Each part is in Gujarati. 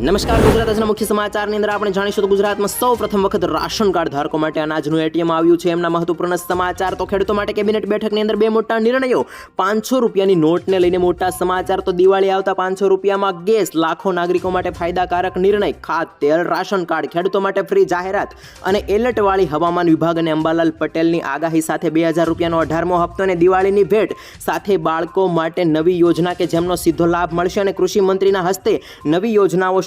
નમસ્કાર, ગુજરાત આજના મુખ્ય સમાચારની અંદર આપણે જાણીશું તો ગુજરાતમાં સૌ પ્રથમ વખત રાશન કાર્ડ ધારકો માટે અનાજનું એટીએમ આવ્યું છે. એમના મહત્વપૂર્ણ સમાચાર તો ખેડૂતો માટે કેબિનેટ બેઠકની અંદર બે મોટા નિર્ણયો. પાંચસો રૂપિયાની નોટને લઈને મોટા સમાચાર તો દિવાળી આવતા પાંચસો રૂપિયામાં ગેસ. લાખો નાગરિકો માટે ફાયદાકારક નિર્ણય. ખાદ તેલ, રાશન કાર્ડ, ખેડૂતો માટે ફ્રી જાહેરાત. અને એલર્ટવાળી હવામાન વિભાગ અને અંબાલાલ પટેલની આગાહી સાથે બે હજાર રૂપિયાનો અઢારમો હપ્તો અને દિવાળીની ભેટ. સાથે બાળકો માટે નવી યોજના કે જેમનો સીધો લાભ મળશે અને કૃષિ મંત્રીના હસ્તે નવી યોજનાઓ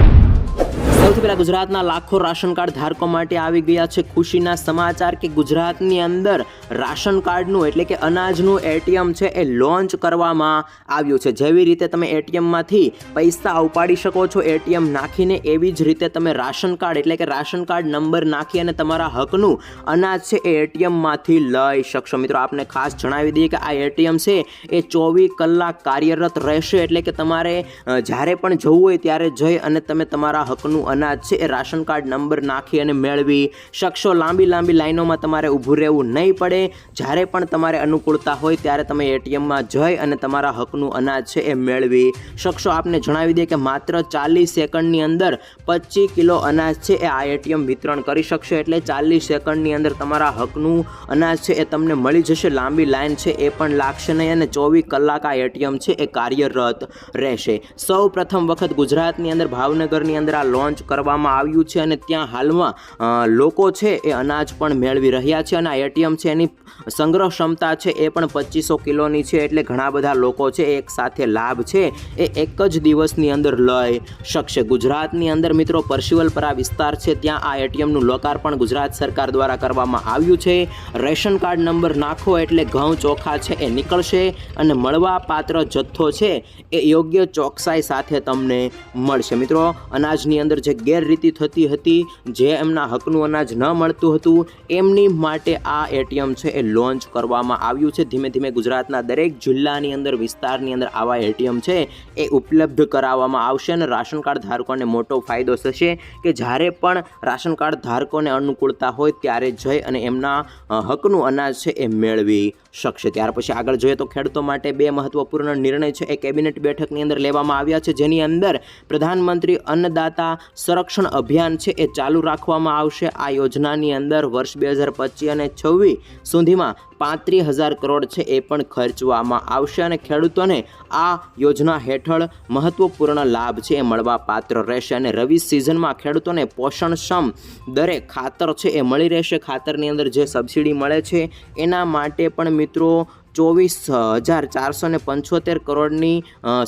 સૌથી પહેલા ગુજરાતના લાખો રાશન કાર્ડ ધારકો માટે આવી ગયા છે ખુશીના સમાચાર કે ગુજરાતની અંદર રાશન કાર્ડનું એટલે કે અનાજનું એટીએમ છે એ લોન્ચ કરવામાં આવ્યું છે. જેવી રીતે તમે એટીએમમાંથી પૈસા ઉપાડી શકો છો, એટીએમ નાખીને એવી જ રીતે તમે રાશન કાર્ડ એટલે કે રાશન કાર્ડ નંબર નાખી અને તમારા હકનું અનાજ છે એ એટીએમમાંથી લઈ શકશો. મિત્રો, આપને ખાસ જણાવી દઈએ કે આ એટીએમ છે એ ચોવીસ કલાક કાર્યરત રહેશે એટલે કે તમારે જ્યારે પણ જવું હોય ત્યારે જઈ અને તમે તમારા હકનું અનાજ છે એ રાશન કાર્ડ નંબર નાખી અને મેળવી. શકશો લાંબી લાંબી લાઈનોમાં તમારે ઊભું રહેવું નહીં પડે. જ્યારે પણ તમારે અનુકૂળતા હોય ત્યારે તમે એટીએમમાં જઈ અને તમારા હકનું અનાજ છે એ મેળવી. શકશો આપને જણાવી દે કે માત્ર ચાલીસ સેકન્ડની અંદર પચીસ કિલો અનાજ છે એ આ એટીએમ વિતરણ કરી શકશો એટલે ચાલીસ સેકન્ડની અંદર તમારા હકનું અનાજ છે એ તમને મળી જશે. લાંબી લાઈન છે એ પણ લાગશે નહીં અને ચોવીસ કલાક આ એટીએમ છે એ કાર્યરત રહેશે. સૌ પ્રથમ વખત ગુજરાતની અંદર ભાવનગરની અંદર આ લોન્ચ કરવામાં આવ્યું છે અને ત્યાં હાલમાં લોકો છે એ અનાજ પણ મેળવી રહ્યા છે અને આ એટીએમ છે એની સંગ્રહ ક્ષમતા છે એ પણ પચીસો કિલોની છે એટલે ઘણા બધા લોકો છે એક સાથે લાભ છે એ એક જ દિવસની અંદર લઈ શકશે. ગુજરાતની અંદર મિત્રો પરશિવલપરા વિસ્તાર છે ત્યાં આ એટીએમનું લોકાર્પણ ગુજરાત સરકાર દ્વારા કરવામાં આવ્યું છે. રેશન કાર્ડ નંબર નાખો એટલે ઘઉં ચોખા છે એ નીકળશે અને મળવા પાત્ર જથ્થો છે એ યોગ્ય ચોકસાઈ સાથે તમને મળશે. મિત્રો, અનાજની અંદર જે ગેરરીતિ થતી હતી, જે એમના હકનું અનાજ ન મળતું હતું, એમની માટે આ એટીએમ છે એ લોન્ચ કરવામાં આવ્યું છે. ધીમે ધીમે ગુજરાતના દરેક જિલ્લાની અંદર, વિસ્તારની અંદર આવા એટીએમ છે એ ઉપલબ્ધ કરાવવામાં આવશે અને રાશન કાર્ડ ધારકોને મોટો ફાયદો થશે કે જ્યારે પણ રાશન કાર્ડ ધારકોને અનુકૂળતા હોય ત્યારે જઈ અને એમના હકનું અનાજ છે એ મેળવી શકશે. ત્યાર પછી આગળ જોઈએ તો ખેડૂતો માટે બે મહત્વપૂર્ણ નિર્ણય છે એ કેબિનેટ બેઠકની અંદર લેવામાં આવ્યા છે. જેની અંદર પ્રધાનમંત્રી અન્નદાતા સંરક્ષણ અભિયાન છે એ ચાલુ રાખવામાં આવશે. આ યોજનાની અંદર વર્ષ બે હજાર પચીસ અને છવ્વીસ સુધીમાં પાંત્રીસ હજાર કરોડ છે એ પણ ખર્ચવામાં આવશે અને ખેડૂતોને આ યોજના હેઠળ મહત્વપૂર્ણ લાભ છે એ મળવા પાત્ર રહેશે અને રવિ સિઝનમાં ખેડૂતોને પોષણક્ષમ દરે ખાતર છે એ મળી રહેશે. ખાતરની અંદર જે સબસિડી મળે છે એના માટે પણ મિત્રો ચોવીસ હજાર ચારસો ને પંચોતેર કરોડની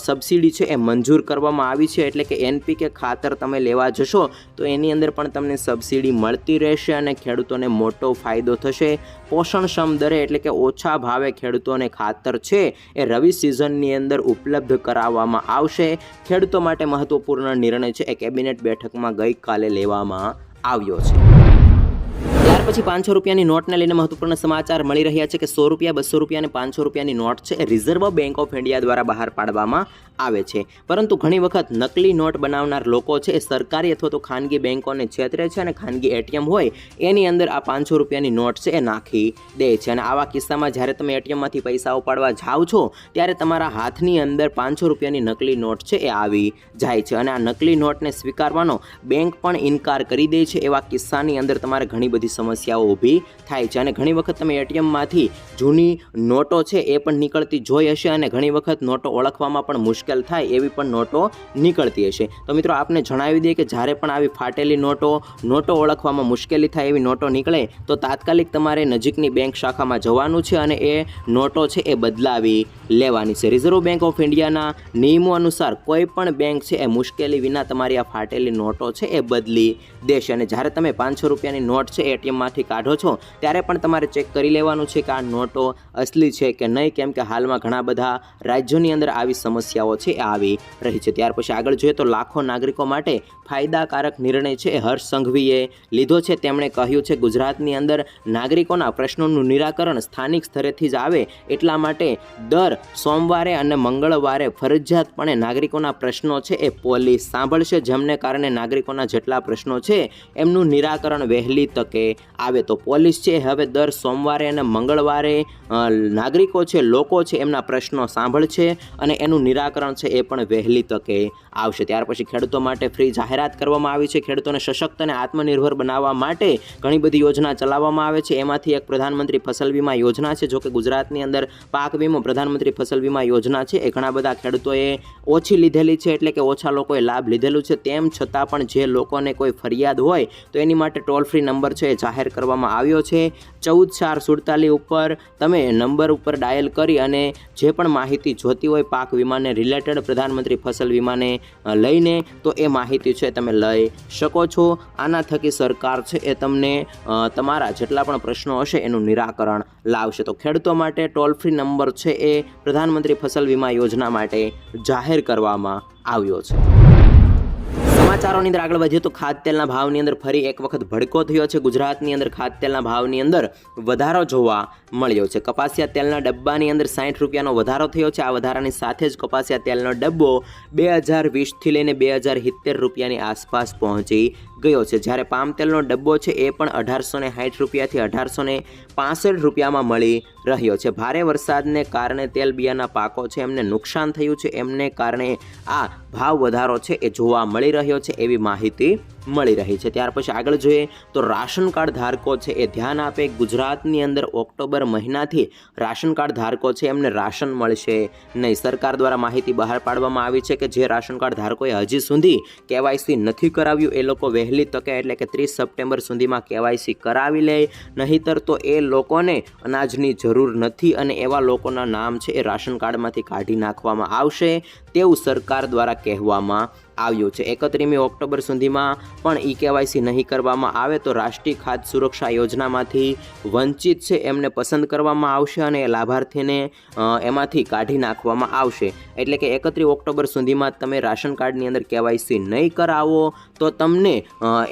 સબસિડી છે એ મંજૂર કરવામાં આવી છે. એટલે કે એનપીકે ખાતર તમે લેવા જશો તો એની અંદર પણ તમને સબસિડી મળતી રહેશે અને ખેડૂતોને મોટો ફાયદો થશે. પોષણક્ષમ દરે એટલે કે ઓછા ભાવે ખેડૂતોને ખાતર છે એ રવિ સિઝનની અંદર ઉપલબ્ધ કરાવવામાં આવશે. ખેડૂતો માટે મહત્વપૂર્ણ નિર્ણય છે એ કેબિનેટ બેઠકમાં ગઈકાલે લેવામાં આવ્યો છે. ત્યાર પછી પાંચસો રૂપિયાની નોટને લઈને મહત્વપૂર્ણ સમાચાર મળી રહ્યા છે કે સો રૂપિયા, બસો રૂપિયા અને પાંચસો રૂપિયાની નોટ છે એ રિઝર્વ બેંક ઓફ ઇન્ડિયા દ્વારા બહાર પાડવામાં આવે છે. પરંતુ ઘણી વખત નકલી નોટ બનાવનાર લોકો છે એ સરકારી અથવા તો ખાનગી બેંકોને છેતરે છે અને ખાનગી એટીએમ હોય એની અંદર આ પાંચસો રૂપિયાની નોટ છે એ નાખી દે છે. અને આવા કિસ્સામાં જ્યારે તમે એટીએમમાંથી પૈસા ઉપાડવા જાઓ છો, ત્યારે તમારા હાથની અંદર પાંચસો રૂપિયાની નકલી નોટ છે એ આવી જાય છે. અને આ નકલી નોટને સ્વીકારવાનો બેંક પણ ઇનકાર કરી દે છે એવા કિસ્સાની અંદર તમારે ઘણી બધી સમસ્યાઓ ઊભી થાય છે. અને ઘણી વખત તમે એટીએમમાંથી જૂની નોટો છે એ પણ નીકળતી જોઈ હશે અને ઘણી વખત નોટો ઓળખવામાં પણ મુશ્કેલ થાય એવી પણ નોટો નીકળતી હશે. તો મિત્રો, આપને જણાવી દઈએ કે જ્યારે પણ આવી ફાટેલી નોટો નોટો ઓળખવામાં મુશ્કેલી થાય એવી નોટો નીકળે, તો તાત્કાલિક તમારે નજીકની બેંક શાખામાં જવાનું છે અને એ નોટો છે એ બદલાવી લેવાની છે. રિઝર્વ બેંક ઓફ ઇન્ડિયાના નિયમો અનુસાર કોઈ પણ બેંક છે એ મુશ્કેલી વિના તમારી આ ફાટેલી નોટો છે એ બદલી દેશે અને જ્યારે તમે પાંચસો રૂપિયાની નોટ છે એટીએમમાંથી કાઢો છો, ત્યારે પણ તમારે ચેક કરી લેવાનું છે કે આ નોટો અસલી છે કે નહીં, કેમ કે હાલમાં ઘણા બધા રાજ્યોની અંદર આવી સમસ્યાઓ છે, એ આવી રહી છે. ત્યાર પછી આગળ જોઈએ તો લાખો નાગરિકો માટે ફાયદાકારક નિર્ણય છે, એ હર્ષ સંઘવીએ લીધો છે. તેમણે કહ્યું છે, ગુજરાતની અંદર નાગરિકોના પ્રશ્નોનું નિરાકરણ સ્થાનિક સ્તરેથી જ આવે, એટલા માટે દર સોમવારે અને મંગળવારે ફરજિયાતપણે નાગરિકોના પ્રશ્નો છે, એ પોલીસ સાંભળશે. જેમને કારણે નાગરિકોના જેટલા પ્રશ્નો છે એમનું નિરાકરણ વહેલી તકે આવે. તો પોલીસ છે, હવે દર સોમવારે અને મંગળવારે નાગરિકો છે, લોકો છે, એમના પ્રશ્નો સાંભળશે અને એનું નિરાકરણ છે, એ પણ વહેલી તકે આવશે. ત્યાર પછી ખેડૂતો માટે ફ્રી જાહેરાત કરવામાં આવી છે. ખેડૂતોને સશક્ત અને આત્મનિર્ભર બનાવવા માટે ઘણી બધી યોજના ચલાવવામાં આવે છે. એમાંથી એક પ્રધાનમંત્રી ફસલ વીમા યોજના છે જોકે ગુજરાતની અંદર પાક વીમો પ્રધાનમંત્રી ફસલ વીમા યોજના છે. એ ઘણા બધા ખેડૂતોએ ઓછી લીધેલી છે, એટલે કે ઓછા લોકોએ લાભ લીધેલું છે. તેમ છતાં પણ જે લોકોને કોઈ ફરિયાદ હોય તો એની માટે ટોલ ફ્રી નંબર છે જાહેર કરવામાં આવ્યો છે. ચૌદ ચાર સુડતાલીસ ઉપર તમે નંબર ઉપર ડાયલ કરી અને જે પણ માહિતી જોતી હોય પાક વીમાને રિલેટેડ પ્રધાનમંત્રી ફસલ વીમાને લઈને તો એ માહિતી છે તમે લઈ શકો છો. આના થકી સરકાર છે એ તમને તમારા જેટલા પણ પ્રશ્નો હશે એનું નિરાકરણ લાવશે. તો ખેડૂતો માટે ટોલ ફ્રી નંબર છે એ પ્રધાનમંત્રી ફસલ વીમા યોજના માટે જાહેર કરવામાં આવ્યો છે. સમાચારોની અંદર આગળ વધીએ તો ખાદ્યતેલના ભાવની અંદર ફરી એક વખત ભડકો થયો છે. ગુજરાતની અંદર ખાદ્યતેલના ભાવની અંદર વધારો જોવા મળ્યો છે. કપાસિયા તેલના ડબ્બાની અંદર સાઠ રૂપિયાનો વધારો થયો છે. આ વધારાની સાથે જ કપાસિયા તેલનો ડબ્બો બે હજાર વીસથી લઈને બે હજાર સિત્તેર રૂપિયાની આસપાસ પહોંચી ગયો છે. જ્યારે પામ તેલનો ડબ્બો છે એ પણ અઢારસો ને સાઠ રૂપિયાથી અઢારસો ને પાસઠ રૂપિયામાં મળી રહ્યો છે. ભારે વરસાદને કારણે તેલ બિયાના પાકો છે એમને નુકસાન થયું છે. એમને કારણે આ ભાવ વધારો છે એ જોવા મળી રહ્યો છે એવી માહિતી મળી રહી છે. ત્યાર પછી આગળ જોઈએ તો રાશન કાર્ડ ધારકો છે એ ધ્યાન આપે ગુજરાતની અંદર ઓક્ટોબર મહિનાથી રાશન કાર્ડ ધારકો છે એમને રાશન મળશે નહીં. સરકાર દ્વારા માહિતી બહાર પાડવામાં આવી છે કે જે રાશન કાર્ડ ધારકોએ હજી સુધી કેવાયસી નથી કરાવ્યું એ લોકો વહેલી તકે એટલે કે ત્રીસ સપ્ટેમ્બર સુધીમાં કેવાયસી કરાવી લે. નહીતર તો એ લોકોને અનાજની જરૂર નથી અને એવા લોકોના નામ છે એ રાશન કાર્ડમાંથી કાઢી નાખવામાં આવશે. તેવું સરકાર દ્વારા કહેવામાં આવ્યું છે. એકત્રીમી ઓક્ટોબર સુધીમાં પણ ઈ કેવાયસી નહીં કરવામાં આવે તો રાષ્ટ્રીય ખાદ્ય સુરક્ષા યોજનામાંથી વંચિત છે એમને પસંદ કરવામાં આવશે અને એ લાભાર્થીને એમાંથી કાઢી નાખવામાં આવશે. એટલે કે એકત્રીસ ઓક્ટોબર સુધીમાં તમે રાશન કાર્ડની અંદર કેવાયસી નહીં કરાવો તો તમને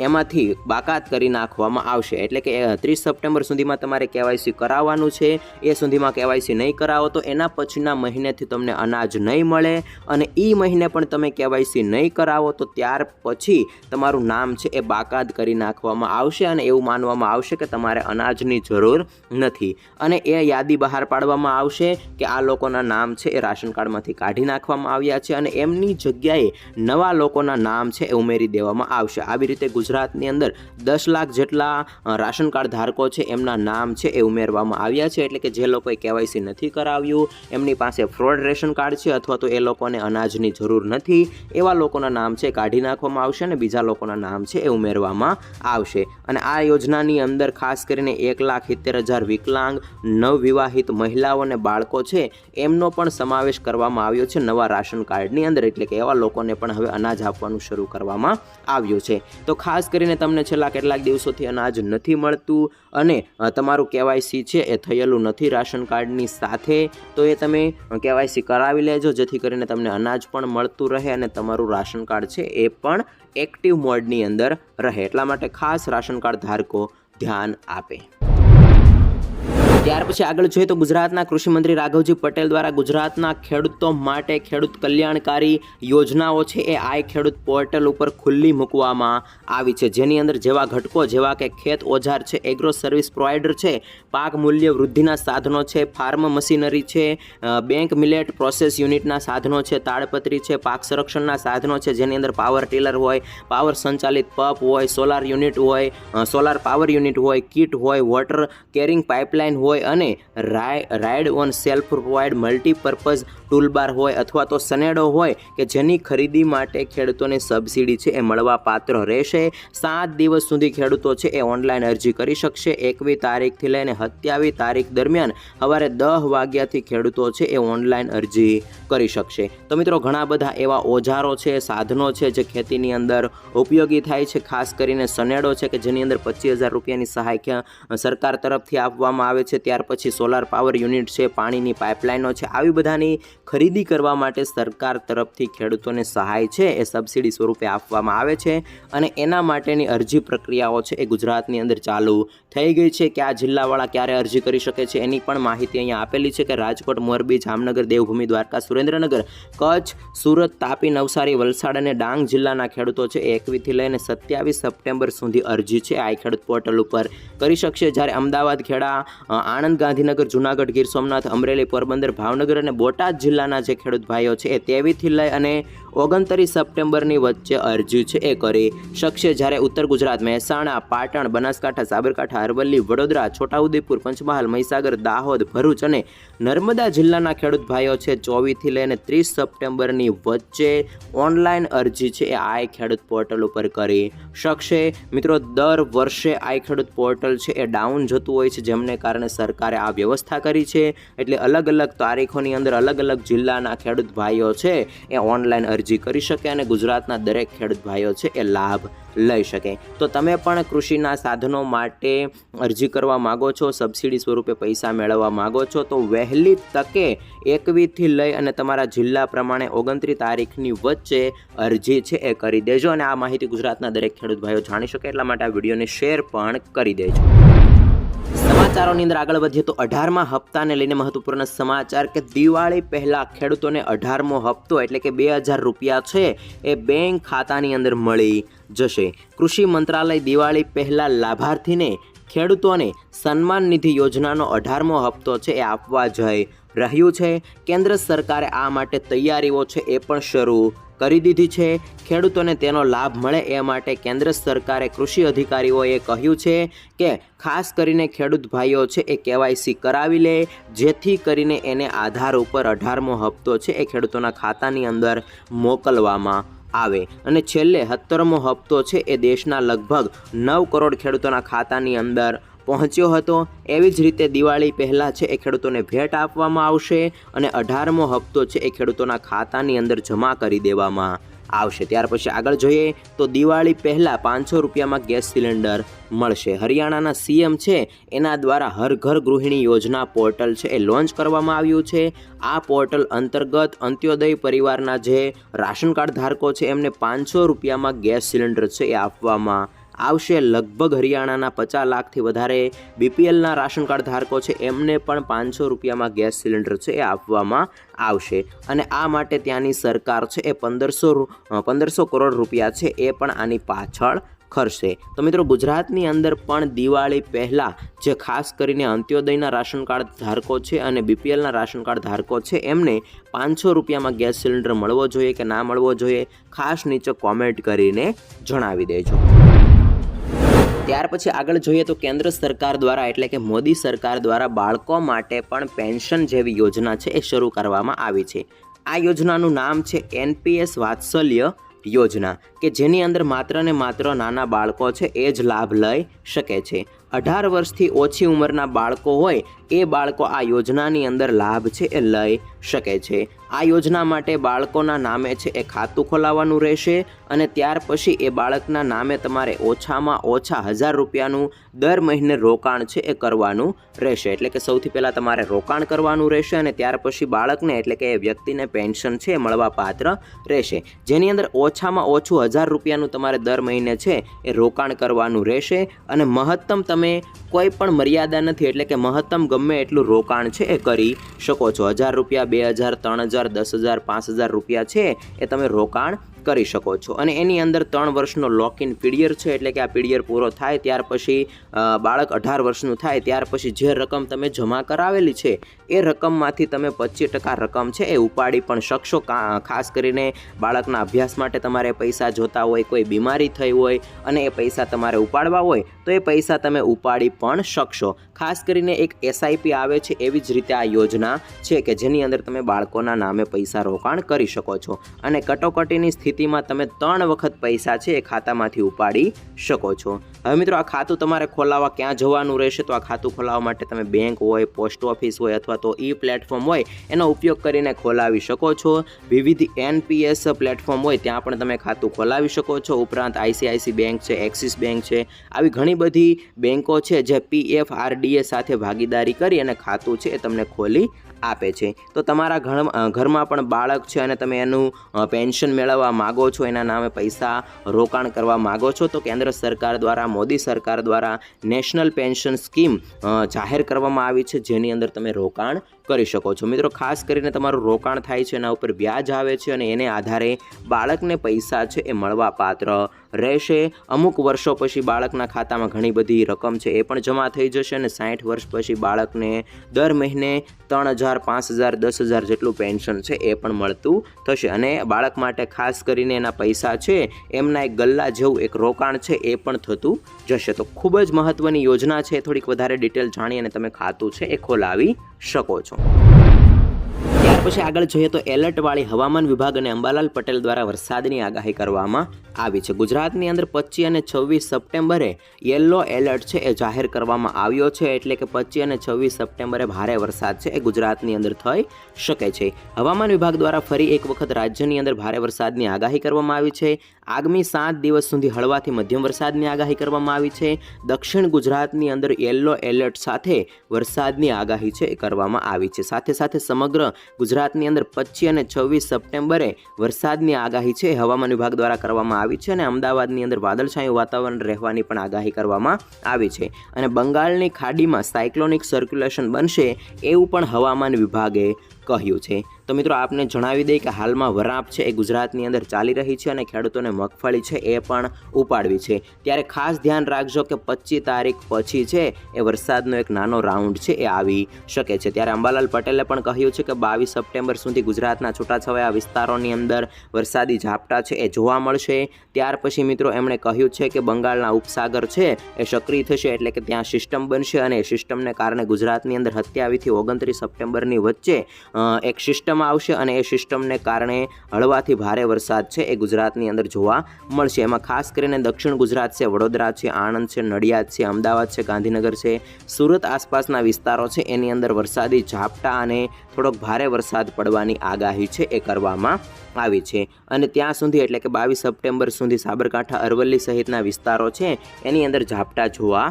એમાંથી બાકાત કરી નાખવામાં આવશે. એટલે કે ત્રીસ સપ્ટેમ્બર સુધીમાં તમારે કેવાયસી કરાવવાનું છે. એ સુધીમાં કેવાયસી નહીં કરાવો તો એના પછીના મહિનેથી તમને અનાજ નહીં મળે અને એ મહિને પણ તમે કેવાયસી નહીં કરાવો તો ત્યાર પછી તમારું નામ છે એ બાકાત કરી નાખવામાં આવશે અને એવું માનવામાં આવશે કે તમારે અનાજની જરૂર નથી. અને એ યાદી બહાર પાડવામાં આવશે કે આ લોકોના નામ છે એ રાશન કાર્ડમાંથી કાઢી નાખવામાં આવ્યા છે અને એમની જગ્યાએ નવા લોકોના નામ છે એ ઉમેરી દેવામાં આવશે. આવી રીતે ગુજરાતની અંદર દસ લાખ જેટલા રાશન કાર્ડ ધારકો છે એમના નામ છે એ ઉમેરવામાં આવ્યા છે. એટલે કે જે લોકોએ કેવાયસી નથી કરાવ્યું, એમની પાસે ફ્રોડ રેશન કાર્ડ છે અથવા તો એ લોકોને અનાજની જરૂર નથી, એવા લોકોના નામ છે કાઢી નાખવામાં આવશે અને બીજા લોકોના નામ છે એ ઉમેરવામાં આવશે. અને આ યોજનાની અંદર ખાસ કરીને એક લાખ સિત્તેર હજાર વિકલાંગ, નવવિવાહિત મહિલાઓ અને બાળકો છે, એમનો પણ સમાવેશ કરવામાં આવ્યો છે નવા રાશન કાર્ડની અંદર. એટલે કે એવા લોકોને પણ હવે અનાજ આપવાનું શરૂ કરવામાં આવ્યું છે. તો ખાસ કરીને તમને છેલ્લા કેટલાક દિવસોથી અનાજ નથી મળતું અને તમારું કેવાયસી છે એ થયેલું નથી રાશન કાર્ડની સાથે, તો એ તમે કેવાયસી કરાવી લેજો, જેથી કરીને તમને અનાજ પણ મળતું રહે અને તમારું રાશન કાર્ડ છે એ પણ એક્ટિવ મોડની અંદર રહે. એટલા માટે ખાસ રાશન કાર્ડ ધારકો ધ્યાન આપે. ત્યાર પછી આગળ જોઈએ તો ગુજરાતના કૃષિમંત્રી રાઘવજી પટેલ દ્વારા ગુજરાતના ખેડૂતો માટે ખેડૂત કલ્યાણકારી યોજનાઓ છે એ આઈ ખેડૂત પોર્ટલ ઉપર ખુલ્લી મૂકવામાં આવી છે. જેની અંદર જેવા ઘટકો જેવા કે ખેત ઓજાર છે એગ્રો સર્વિસ પ્રોવાઈડર છે, પાક મૂલ્ય વૃદ્ધિના સાધનો છે ફાર્મ મશીનરી છે બેંક મિલેટ પ્રોસેસ યુનિટના સાધનો છે, તાડપત્રી છે, પાક સંરક્ષણના સાધનો છે, જેની અંદર પાવર ટીલર હોય પાવર સંચાલિત પંપ હોય સોલાર યુનિટ હોય સોલાર પાવર યુનિટ હોય કીટ હોય વોટર કેરિંગ પાઇપલાઇન હોય અને રાય ride on self provide multipurpose toolbar હોય અથવા તો સનેડો હોય કે જેની ખરીદી માટે ખેડૂતોને સબસિડી છે એ મળવા પાત્ર રહેશે. સાત દિવસ સુધી ખેડૂતો છે એ ઓનલાઈન અરજી કરી શકશે. એકવી તારીખથી લઈને સત્યાવી તારીખ દરમિયાન સવારે દસ વાગ્યાથી ખેડૂતો છે એ ઓનલાઈન અરજી કરી શકશે. તો મિત્રો, ઘણા બધા એવા ઓજારો છે, સાધનો છે જે ખેતીની અંદર ઉપયોગી થાય છે. ખાસ કરીને સનેડો છે કે જેની અંદર પચીસ હજાર રૂપિયાની સહાય સરકાર તરફથી આપવામાં આવે છે ત્યાર પછી સોલાર પાવર યુનિટ છે પાણીની પાઇપલાઇનો છે આવી બધાની ખરીદી કરવા માટે સરકાર તરફથી ખેડૂતોને સહાય છે, એ સબસિડી સ્વરૂપે આપવામાં આવે છે અને એના માટેની અરજી પ્રક્રિયાઓ છે એ ગુજરાતની અંદર ચાલુ થઈ ગઈ છે. કે આ જિલ્લાવાળા ક્યારે અરજી કરી શકે છે એની પણ માહિતી અહીંયા આપેલી છે કે રાજકોટ, મોરબી, જામનગર, દેવભૂમિ, દ્વારકા, સુરેન્દ્રનગર, કચ્છ, સુરત, તાપી, નવસારી, વલસાડ અને ડાંગ જિલ્લાના ખેડૂતો છે એ એકવીસથી લઈને સત્યાવીસ સપ્ટેમ્બર સુધી અરજી છે આ ખેડૂત પોર્ટલ ઉપર કરી શકશે. જ્યારે અમદાવાદ, ખેડા આણંદ, ગાંધીનગર, જુનાગઢ, ગીર સોમનાથ, અમરેલી, પોરબંદર, ભાવનગર અને બોટાદ જિલ્લાના જે ખેડૂત ભાઈઓ છે એ તેવીથી લઈ અને ઓગણત્રીસ સપ્ટેમ્બરની વચ્ચે અરજી છે એ કરી શકશે જ્યારે ઉત્તર ગુજરાત મહેસાણા, પાટણ, બનાસકાંઠા, સાબરકાંઠા, અરવલ્લી, વડોદરા, છોટાઉદેપુર, પંચમહાલ, મહીસાગર, દાહોદ, ભરૂચ અને નર્મદા જિલ્લાના ખેડૂત ભાઈઓ છે ચોવીસથી લઈને ત્રીસ સપ્ટેમ્બરની વચ્ચે ઓનલાઈન અરજી છે એ આઈ ખેડૂત પોર્ટલ ઉપર કરી શકશે. મિત્રો, દર વર્ષે આઈ ખેડૂત પોર્ટલ છે એ ડાઉન જતું હોય છે, જેમને કારણે સરકારે આ વ્યવસ્થા કરી છે. એટલે અલગ અલગ તારીખોની અંદર અલગ અલગ જિલ્લાના ખેડૂત ભાઈઓ છે એ ઓનલાઈન અરજી કરી શકે અને ગુજરાતના દરેક ખેડૂત ભાઈઓ છે એ લાભ લઈ શકે. તો તમે પણ કૃષિના સાધનો માટે અરજી કરવા માગો છો, સબસિડી સ્વરૂપે પૈસા મેળવવા માગો છો, તો વહેલી તકે એકવીસથી લઈ અને તમારા જિલ્લા પ્રમાણે ઓગણત્રીસ તારીખની વચ્ચે અરજી છે એ કરી દેજો અને આ માહિતી ગુજરાતના દરેક ખેડૂત ભાઈઓ જાણી શકે, એટલા માટે આ વિડીયોને શેર પણ કરી દેજો. સમાચારોની અંદર આગળ વધીએ તો અઢારમા હપ્તાને લઈને મહત્વપૂર્ણ સમાચાર કે દિવાળી પહેલા ખેડૂતોને અઢારમો હપ્તો એટલે કે બે હજાર રૂપિયા છે એ બેંક ખાતાની અંદર મળી જશે. કૃષિ મંત્રાલય દિવાળી પહેલા લાભાર્થીને ખેડૂતોને સન્માન નિધિ યોજનાનો અઢારમો હપ્તો છે એ આપવા જઈ રહ્યું છે. કેન્દ્ર સરકારે આ માટે તૈયારીઓ છે એ પણ શરૂ કરી દીધી છે. ખેડૂતોને તેનો લાભ મળે એ માટે કેન્દ્ર સરકારે કૃષિ અધિકારીઓએ કહ્યું છે કે ખાસ કરીને ખેડૂત ભાઈઓ છે એ કેવાયસી કરાવી લે, જેથી કરીને એને આધાર ઉપર અઢારમો હપ્તો છે એ ખેડૂતોના ખાતાની અંદર મોકલવામાં આવે. અને છેલ્લે સત્તરમો હપ્તો છે એ દેશના લગભગ નવ કરોડ ખેડૂતોના ખાતાની અંદર પહોંચ્યો હતો. એવી જ રીતે દિવાળી પહેલાં છે એ ખેડૂતોને ભેટ આપવામાં આવશે અને અઢારમો હપ્તો છે એ ખેડૂતોના ખાતાની અંદર જમા કરી દેવામાં આવશે. ત્યાર પછી આગળ જોઈએ તો દિવાળી પહેલાં પાંચસો રૂપિયામાં ગેસ સિલિન્ડર મળશે. હરિયાણાના સીએમ છે એના દ્વારા હર ઘર ગૃહિણી યોજના પોર્ટલ છે એ લોન્ચ કરવામાં આવ્યું છે. આ પોર્ટલ અંતર્ગત અંત્યોદય પરિવારના જે રાશન કાર્ડ ધારકો છે એમને પાંચસો રૂપિયામાં ગેસ સિલિન્ડર છે એ આપવામાં આવશે લગભગ હરિયાણાના પચાસ લાખથી વધારે બીપીએલના રાશન કાર્ડ ધારકો છે. એમને પણ પાંચસો રૂપિયામાં ગેસ સિલિન્ડર છે એ આપવામાં આવશે. અને આ માટે ત્યાંની સરકાર છે એ પંદરસો પંદરસો કરોડ રૂપિયા છે એ પણ આની પાછળ ખર્ચશે. તો મિત્રો ગુજરાતની અંદર પણ દિવાળી પહેલાં જે ખાસ કરીને અંત્યોદયના રાશન કાર્ડ ધારકો છે અને બીપીએલના રાશન કાર્ડ ધારકો છે, એમને પાંચસો રૂપિયામાં ગેસ સિલિન્ડર મળવો જોઈએ કે ના મળવો જોઈએ? ખાસ નીચે કોમેન્ટ કરીને જણાવી દેજો. ત્યાર પછી આગળ જોઈએ તો કેન્દ્ર સરકાર દ્વારા, એટલે કે મોદી સરકાર દ્વારા બાળકો માટે પણ પેન્શન જેવી યોજના છે એ શરૂ કરવામાં આવી છે. આ યોજનાનું નામ છે એનપીએસ વાત્સલ્ય યોજના, કે જેની અંદર માત્ર ને માત્ર નાના બાળકો છે એ જ લાભ લઈ શકે છે. અઢાર વર્ષથી ઓછી ઉંમરના બાળકો હોય એ બાળકો આ યોજનાની અંદર લાભ છે એ લઈ શકે છે. આ યોજના માટે બાળકોના નામે છે એ ખાતું ખોલાવવાનું રહેશે અને ત્યાર પછી એ બાળકના નામે તમારે ઓછામાં ઓછા હજાર રૂપિયાનું દર મહિને રોકાણ છે એ કરવાનું રહેશે. એટલે કે સૌથી પહેલાં તમારે રોકાણ કરવાનું રહેશે અને ત્યાર પછી બાળકને એટલે કે એ વ્યક્તિને પેન્શન છે એ મળવા પાત્ર રહેશે. જેની અંદર ઓછામાં ઓછું હજાર રૂપિયાનું તમારે દર મહિને છે એ રોકાણ કરવાનું રહેશે અને મહત્તમ તમે કોઈ પણ મર્યાદા નથી એટલે કે મહત્તમ ગમે એટલું રોકાણ છે એ કરી શકો છો. હજાર રૂપિયા, બે હજાર, ત્રણ હજાર દસ હજાર પાંચ હજાર રૂપિયા છે એ તમે રોકાણ કરી શકો છો. અને એની અંદર ત્રણ વર્ષનો લોક ઇન પીરિયડ છે, એટલે કે આ પીરિયડ પૂરો થાય ત્યાર પછી બાળક અઢાર વર્ષનું થાય ત્યાર પછી જે રકમ તમે જમા કરાવેલી છે, એ રકમમાંથી તમે પચીસ ટકા રકમ છે એ ઉપાડી પણ શકશો. ખાસ કરીને બાળકના અભ્યાસ માટે તમારે પૈસા જોતા હોય, કોઈ બીમારી થઈ હોય અને એ પૈસા તમારે ઉપાડવા હોય, તો એ પૈસા તમે ઉપાડી પણ શકશો. ખાસ કરીને એક એસઆઈપી આવે છે, એવી જ રીતે આ યોજના છે કે જેની અંદર તમે બાળકોના નામે પૈસા રોકાણ કરી શકો છો. અને કટોકટીની સ્થિતિમાં તમે ત્રણ વખત પૈસા છે એ ખાતામાંથી ઉપાડી શકો છો. હવે મિત્રો, આ ખાતું તમારે ખોલાવવા ક્યાં જવાનું રહેશે? તો આ ખાતું ખોલાવવા માટે તમે બેંક હોય, પોસ્ટ ઓફિસ હોય અથવા તો ઈ પ્લેટફોર્મ હોય, એનો ઉપયોગ કરીને ખોલાવી શકો છો. વિવિધ એનપીએસ પ્લેટફોર્મ હોય, ત્યાં પણ તમે ખાતું ખોલાવી શકો છો. ઉપરાંત આઈસીઆઈસી બેંક છે, એક્સિસ બેંક છે, આવી ઘણી બધી બેંકો છે જે પીએફ આરડીએ સાથે ભાગીદારી કરી અને ખાતું છે એ તમને ખોલી આપે છે. તો તમારા ઘર, ઘરમાં પણ બાળક છે અને તમે એનું પેન્શન મેળવવા માગો છો, એના નામે પૈસા રોકાણ કરવા માગો છો, તો કેન્દ્ર સરકાર દ્વારા, મોદી સરકાર દ્વારા નેશનલ પેન્શન સ્કીમ જાહેર કરવામાં આવી છે, જેની અંદર તમે રોકાણ કરી શકો છો. મિત્રો, ખાસ કરીને તમારું રોકાણ થાય છે, એના ઉપર વ્યાજ આવે છે અને એને આધારે બાળકને પૈસા છે એ મળવા પાત્ર રહેશે. અમુક વર્ષો પછી બાળકના ખાતામાં ઘણી બધી રકમ છે એ પણ જમા થઈ જશે અને સાઠ વર્ષ પછી બાળકને દર મહિને ત્રણ હજાર, પાંચ હજાર, દસ હજાર જેટલું પેન્શન છે એ પણ મળતું થશે. અને બાળક માટે ખાસ કરીને એના પૈસા છે, એમના એક ગલ્લા જેવું એક રોકાણ છે એ પણ થતું જશે. તો ખૂબ જ મહત્ત્વની યોજના છે. થોડીક વધારે ડિટેલ જાણી અને તમે ખાતું છે એ ખોલાવી શકો છો. ત્યાર પછી આગળ જોઈએ તો એલર્ટવાળી હવામાન વિભાગ અને અંબાલાલ પટેલ દ્વારા વરસાદની આગાહી કરવામાં આવી છે. ગુજરાતની અંદર પચીસ અને છવ્વીસ સપ્ટેમ્બરે યલો એલર્ટ છે, એ જાહેર કરવામાં આવ્યો છે, એટલે કે પચીસ અને છવ્વીસ સપ્ટેમ્બરે ભારે વરસાદ છે, એ ગુજરાતની અંદર થઈ શકે છે. હવામાન વિભાગ દ્વારા ફરી એક વખત રાજ્યની અંદર ભારે વરસાદની આગાહી કરવામાં આવી છે. આગામી સાત દિવસ સુધી હળવાથી મધ્યમ વરસાદની આગાહી કરવામાં આવી છે. દક્ષિણ ગુજરાતની અંદર યલો એલર્ટ સાથે વરસાદની આગાહી છે, એ કરવામાં આવી છે. સાથે સાથે સમગ્ર ગુજરાતની અંદર પચીસ અને છવ્વીસ સપ્ટેમ્બરે વરસાદની આગાહી છે હવામાન વિભાગ દ્વારા કરવામાં આવી છે અને અમદાવાદની અંદર વાદળછાયું વાતાવરણ રહેવાની પણ આગાહી કરવામાં આવી છે. અને બંગાળની ખાડીમાં સાયક્લોનિક સર્ક્યુલેશન બનશે એવું પણ હવામાન વિભાગે કહ્યું છે. તો મિત્રો આપને જણાવી દઈએ કે હાલમાં વરાપ છે, એ ગુજરાતની અંદર ચાલી રહી છે અને ખેડૂતોને મગફળી છે એ પણ ઉપાડવી છે. ત્યારે ખાસ ધ્યાન રાખજો કે પચીસ તારીખ પછી છે, એ વરસાદનો એક નાનો રાઉન્ડ છે, એ આવી શકે છે. ત્યારે અંબાલાલ પટેલે પણ કહ્યું છે કે બાવીસ સપ્ટેમ્બર સુધી ગુજરાતના છૂટાછવાયા વિસ્તારોની અંદર વરસાદી ઝાપટા છે, એ જોવા મળશે. ત્યાર પછી મિત્રો એમણે કહ્યું છે કે બંગાળના ઉપસાગર છે, એ સક્રિય થશે એટલે કે ત્યાં સિસ્ટમ બનશે અને એ સિસ્ટમને કારણે ગુજરાતની અંદર સત્યાવીસથી ઓગણત્રીસ સપ્ટેમ્બરની વચ્ચે એક સિસ્ટમ આવશે અને એ સિસ્ટમને કારણે હળવાથી ભારે વરસાદ છે એ ગુજરાતની અંદર જોવા મળશે. એમાં ખાસ કરીને દક્ષિણ ગુજરાત છે, વડોદરા છે, આણંદ છે, નડિયાદ છે, અમદાવાદ છે, ગાંધીનગર છે, સુરત આસપાસના વિસ્તારો છે એની અંદર વરસાદી ઝાપટા અને થોડોક ભારે વરસાદ પડવાની આગાહી છે એ કરવામાં આવી છે. અને ત્યાં સુધી એટલે કે બાવીસ સપ્ટેમ્બર સુધી સાબરકાંઠા અરવલ્લી સહિતના વિસ્તારો છે એની અંદર ઝાપટા જોવા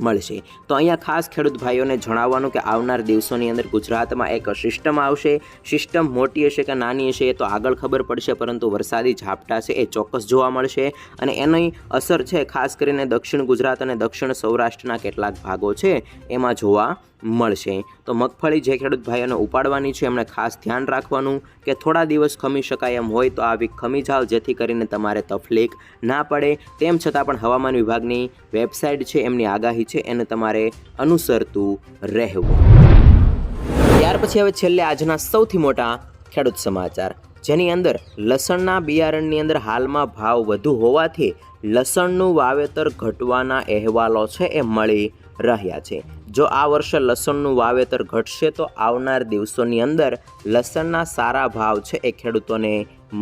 મળશે. તો અહીંયા ખાસ ખેડૂત ભાઈઓને જણાવવાનું કે આવનાર દિવસોની અંદર ગુજરાતમાં એક સિસ્ટમ આવશે. સિસ્ટમ મોટી હશે કે નાની હશે એ તો આગળ ખબર પડશે, પરંતુ વરસાદી ઝાપટા છે એ ચોક્કસ જોવા મળશે. અને એની અસર છે ખાસ કરીને દક્ષિણ ગુજરાત અને દક્ષિણ સૌરાષ્ટ્રના કેટલાક ભાગો છે. એમાં જોવા મળશે. તો મગફળી જે ખેડૂત ભાઈઓને ઉપાડવાની છે, એમણે ખાસ ધ્યાન રાખવાનું કે થોડા દિવસ ખમી શકાય એમ હોય તો આવી ખમી જાવ જેથી કરીને તમારે તકલીફ ના પડે. તેમ છતાં પણ હવામાન વિભાગની વેબસાઇટ છે, એમની આગાહી છે, એને તમારે અનુસરતું રહેવું. ત્યાર પછી હવે છેલ્લે આજના સૌથી મોટા ખેડૂત સમાચાર. જેની અંદર લસણના બિયારણની અંદર હાલમાં ભાવ વધુ હોવાથી લસણનું વાવેતર ઘટવાના અહેવાલો છે, એ મળી રહ્યા છે. જો આ વર્ષે લસણનું વાવેતર ઘટશે, તો આવનાર દિવસોની અંદર લસણના સારા ભાવ છે એ ખેડૂતોને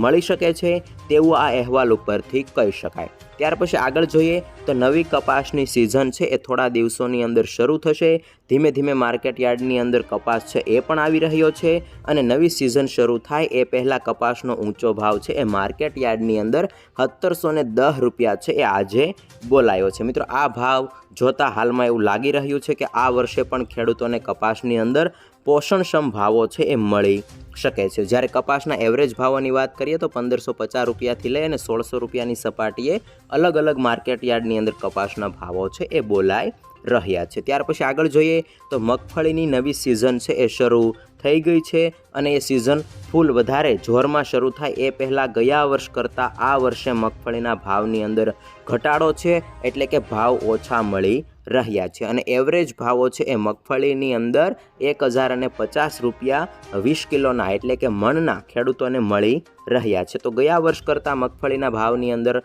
મળી શકે છે તેવું આ અહેવાલ ઉપરથી કહી શકાય. ત્યાર પછી આગળ જોઈએ તો નવી કપાસની સિઝન છે એ થોડા દિવસોની અંદર શરૂ થશે. ધીમે ધીમે માર્કેટ યાર્ડની અંદર કપાસ છે એ પણ આવી રહ્યો છે અને નવી સિઝન શરૂ થાય એ પહેલાં કપાસનો ઊંચો ભાવ છે એ માર્કેટ યાર્ડની અંદર સત્તરસો દસ રૂપિયા છે એ આજે બોલાયો છે. મિત્રો, આ ભાવ જોતા હાલમાં એવું લાગી રહ્યું છે કે આ વર્ષે પણ ખેડૂતોને કપાસની અંદર પોષણક્ષમ ભાવો છે એ મળી શકે છે. જ્યારે કપાસના એવરેજ ભાવોની વાત કરીએ તો પંદરસો પચાસ રૂપિયાથી લઈ અને સોળસો રૂપિયાની સપાટીએ અલગ અલગ માર્કેટ યાર્ડની અંદર કપાસના ભાવો છે એ બોલાય રહ્યા છે. ત્યાર પછી આગળ જોઈએ તો મગફળીની નવી સિઝન છે એ શરૂ થઈ ગઈ છે અને એ સિઝન ફૂલ વધારે જોરમાં શરૂ થાય એ પહેલાં ગયા વર્ષ કરતાં આ વર્ષે મગફળીના ભાવની અંદર ઘટાડો છે એટલે કે ભાવ ઓછા મળી રહ્યા છે અને એવરેજ ભાવો છે એ મગફળીની અંદર એક હજાર અને પચાસ રૂપિયા વીસ કિલોના એટલે કે મણના ખેડૂતોને મળી રહ્યા છે. તો ગયા વર્ષ કરતાં મગફળીના ભાવની અંદર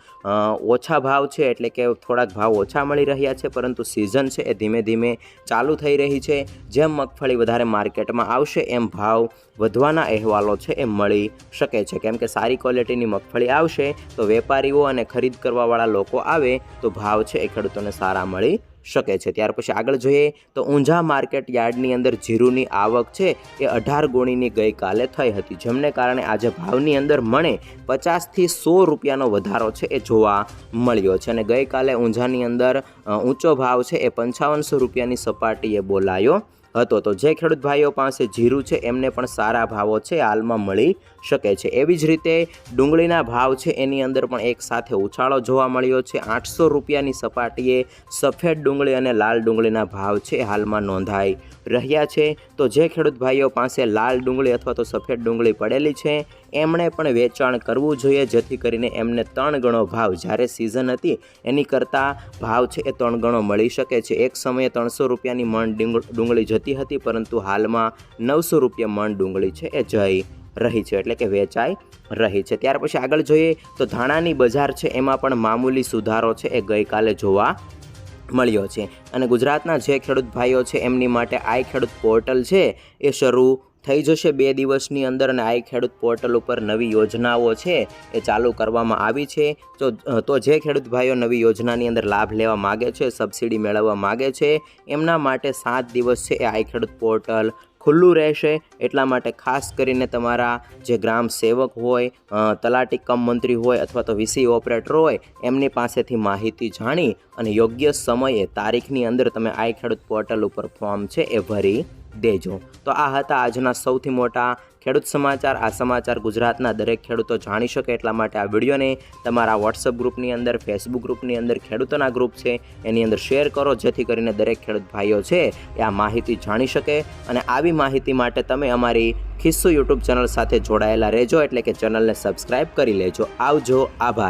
ઓછા ભાવ છે એટલે કે થોડાક ભાવ ઓછા મળી રહ્યા છે, પરંતુ સિઝન છે એ ધીમે ધીમે ચાલુ થઈ રહી છે. જેમ મગફળી વધારે માર્કેટમાં આવશે, એમ ભાવ વધવાના અહેવાલો છે એ મળી શકે છે. કેમ કે સારી ક્વોલિટીની મગફળી આવશે, તો વેપારીઓ અને ખરીદ કરવાવાળા લોકો આવે, તો ભાવ છે એ ખેડૂતોને સારા મળી શકે છે. ત્યાર પછી આગળ જોઈએ તો ઊંઝા માર્કેટ યાર્ડની અંદર જીરુની આવક છે એ અઢાર ગુણીની ગઈકાલે થઈ હતી. જેમને કારણે આજે ભાવની અંદર મણે પચાસથી સો રૂપિયાનો વધારો છે એ જોવા મળ્યો છે. અને ગઈકાલે ઊંઝાની અંદર ઊંચો ભાવ છે એ પંચાવનસો રૂપિયાની સપાટીએ બોલાયો હતો. તો જે ખેડૂત ભાઈઓ પાસે જીરું છે, એમને પણ સારા ભાવો છે, હાલમાં મળી શકે છે. એવી જ રીતે ડુંગળીના ભાવ છે, એની અંદર પણ એક સાથે ઉછાળો જોવા મળ્યો છે. આઠસો રૂપિયાની સપાટીએ સફેદ ડુંગળી અને લાલ ડુંગળીના ભાવ છે, હાલમાં નોંધાઈ રહ્યા છે, તો જે ખેડૂત ભાઈઓ પાસે લાલ ડુંગળી અથવા તો સફેદ ડુંગળી પડેલી છે, એમણે પણ વેચાણ કરવું જોઈએ, જેથી કરીને એમને ત્રણ ગણો ભાવ, જ્યારે સિઝન હતી, એની કરતાં ભાવ છે એ ત્રણ ગણો મળી શકે છે. એક સમયે ત્રણસો રૂપિયાની મણ ડુંગ- ડુંગળી જતી હતી, પરંતુ હાલમાં નવસો રૂપિયા મણ ડુંગળી છે એ જઈ રહી છે, એટલે કે વેચાઈ રહી છે. ત્યાર પછી આગળ જોઈએ, તો ધાણાની બજાર છે, એમાં પણ મામૂલી સુધારો છે, એ ગઈકાલે જોવા મળ્યો છે. અને ગુજરાતના જે ખેડૂત ભાઈઓ છે, એમની માટે આઈ ખેડૂત પોર્ટલ છે, એ શરૂ થઈ જશે બે દિવસની અંદર અને આઈ ખેડૂત પોર્ટલ ઉપર નવી યોજનાઓ છે, એ ચાલુ કરવામાં આવી છે. તો તો જે ખેડૂત ભાઈઓ નવી યોજનાની અંદર લાભ લેવા માગે છે, સબસિડી મેળવવા માગે છે, એમના માટે સાત દિવસ છે એ આઈ ખેડૂત પોર્ટલ ખુલ્લું રહેશે એટલા માટે ખાસ કરીને તમારા જે ગ્રામ સેવક હોય તલાટી કમ મંત્રી હોય અથવા તો વીસી ઓપરેટર હોય, એમની પાસેથી માહિતી જાણી અને યોગ્ય સમયે તારીખની અંદર તમે આઈ ખેડૂત પોર્ટલ ઉપર ફોર્મ છે એ ભરી દેજો. તો આ હતા આજના સૌથી મોટા ખેડૂત સમાચાર. આ સમાચાર ગુજરાતના દરેક ખેડૂતો જાણી શકે એટલા માટે આ વિડીયોને તમારા વોટ્સઅપ ગ્રુપની અંદર ફેસબુક ગ્રુપની અંદર, ખેડૂતોના ગ્રુપ છે, એની અંદર શેર કરો, જેથી કરીને દરેક ખેડૂત ભાઈઓ છે એ આ માહિતી જાણી શકે અને આવી માહિતી માટે તમે અમારી ખિસ્સો યુટ્યુબ ચેનલ સાથે જોડાયેલા રહેજો એટલે કે ચેનલને સબસ્ક્રાઈબ કરી લેજો. આવજો, આભાર.